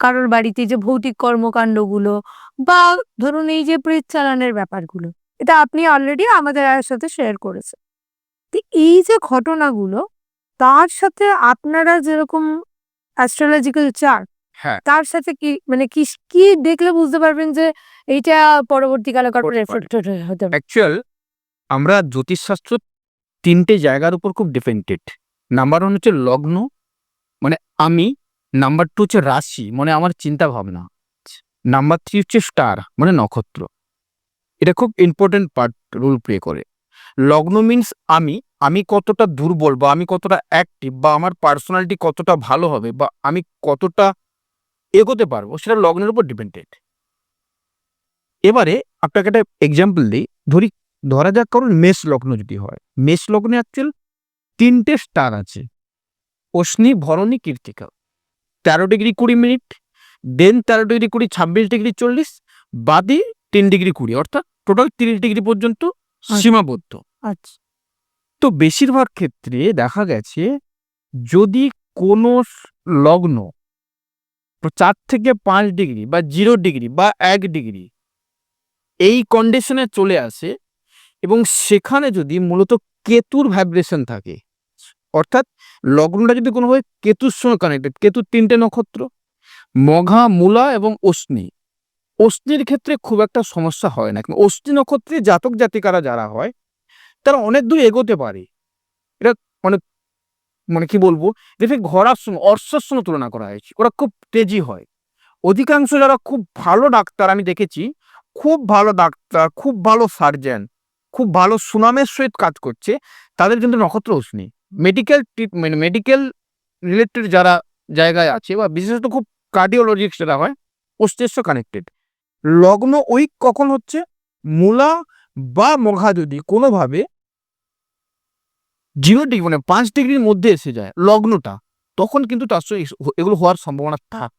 কারোর বাড়িতে যে ভৌতিক কর্মকাণ্ডগুলো বা ধরুন এই যে প্রেত চালানের ব্যাপারগুলো এটা আপনি অলরেডি আমাদের সাথে শেয়ার করেছেন তো এই যে ঘটনাগুলো তার সাথে আপনারা যেরকম অ্যাস্ট্রোলজিক্যাল চার্ট। তার সাথে কি মানে কি কি দেখলে বুঝতে পারবেন যে এইটা পরবর্তীকালে। রেফ্লেক্টেড হতে পারে অ্যাকচুয়াল আমরা জ্যোতিষশাস্ত্র তিনটে জায়গার উপর খুব ডিপেন্ডেড নাম্বার ওয়ান হচ্ছে লগ্ন মানে আমি নাম্বার টু হচ্ছে রাশি মানে আমার চিন্তা ভাবনা নাম্বার থ্রি হচ্ছে স্টার মানে নক্ষত্র। এটা খুব ইম্পর্টেন্ট পার্ট রোল প্লে করে। লগ্ন মিন্স আমি আমি কতটা দুর্বল বা আমি কতটা অ্যাক্টিভ বা আমার পার্সোনালিটি কতটা ভালো হবে বা আমি কতটা এগোতে পারব, সেটা লগ্নের উপর ডিপেন্ডেড এবারে আপনাকে একটা এক্সাম্পল দিই। ধরি, ধরা যাক কারণ মেষ লগ্ন যদি হয়। মেষ লগ্নে অ্যাকচুয়াল তিনটে স্টার আছে। অশ্নি ভরণী কীর্তিকা তেরো ডিগ্রি কুড়ি মিনিট দেন তেরো ডিগ্রি কুড়ি ছাব্বিশ ডিগ্রি চল্লিশ বাদে তিন ডিগ্রি কুড়ি অর্থাৎ টোটাল তিরিশ ডিগ্রি পর্যন্ত সীমাবদ্ধ। আচ্ছা। তো বেশিরভাগ ক্ষেত্রে দেখা গেছে যদি কোনো লগ্ন চার থেকে পাঁচ ডিগ্রি বা জিরো ডিগ্রি বা এক ডিগ্রি এই কন্ডিশনে চলে আসে এবং সেখানে যদি মূলত কেতুর ভাইব্রেশন থাকে অর্থাৎ লগ্নটা যদি কোনোভাবে কেতুর সঙ্গে কানেক্টেড কেতুর তিনটে নক্ষত্র, মঘা, মূলা এবং অশ্নি। অশ্নির ক্ষেত্রে খুব একটা সমস্যা হয় না। কিন্তু অশ্নি নক্ষত্রে জাতক জাতিকারা যারা হয়, তারা অনেক দূর এগোতে পারে। এটা মানে মানে কি বলব? দেখে ঘোড়ার সঙ্গে অর্শের সঙ্গে তুলনা করা হয়েছে। ওরা খুব তেজি হয়। অধিকাংশ যারা খুব ভালো ডাক্তার, আমি দেখেছি, খুব ভালো ডাক্তার, খুব ভালো সার্জন খুব ভালো সুনামের সহিত কাজ করছে, তাদের কিন্তু নক্ষত্র অশ্নি। মেডিকেল ট্রিটমেন্ট মেডিকেল রিলেটেড যারা জায়গায় আছে বা বিশেষত খুব কার্ডিওলজিক্স যারা হয় অস্তিত্ব কানেক্টেড লগ্ন উইক কখন হচ্ছে? মূলা বা মঘা যদি কোনোভাবে জিরো ডিগ্রি মানে পাঁচ ডিগ্রির মধ্যে এসে যায় লগ্নটা, তখন কিন্তু তার এগুলো হওয়ার সম্ভাবনা থাক